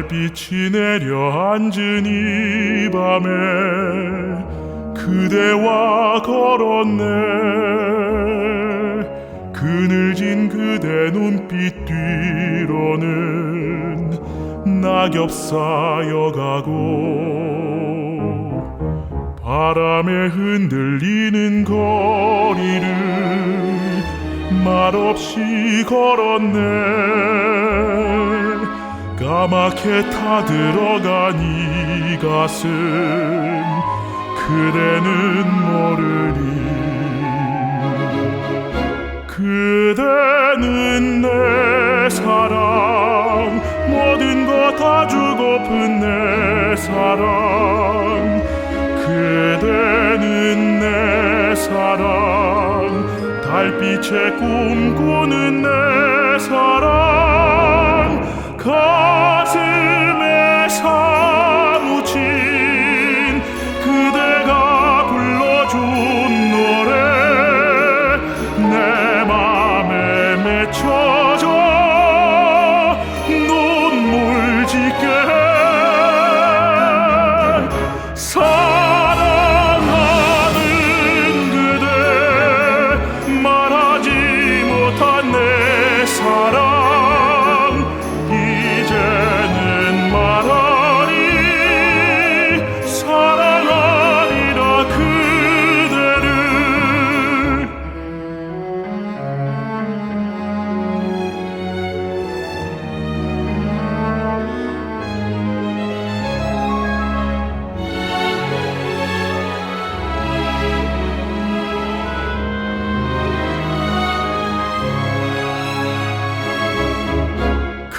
달빛이 내려앉은 이 밤에 그대와 걸었네. 그늘진 그대 눈빛 뒤로는 낙엽 쌓여가고 바람에 흔들리는 거리를 말없이 걸었네 까맣게 타들어간 이 가슴 그대는 모르리 그대는 내 사랑 모든 것 다 주고픈 내 사랑 그대는 내 사랑 달빛에 꿈꾸는 내 사랑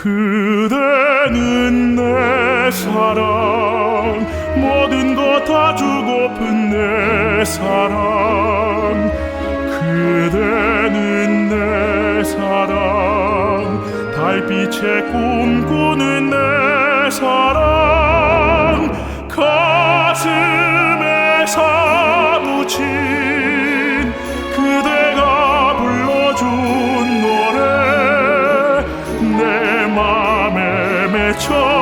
그대는 내 사랑. 모든 것 다 주고픈 내 사랑. 그대는 내 사랑. 달빛에 꿈꾸는 내 사랑. 가슴에 사무친 맘에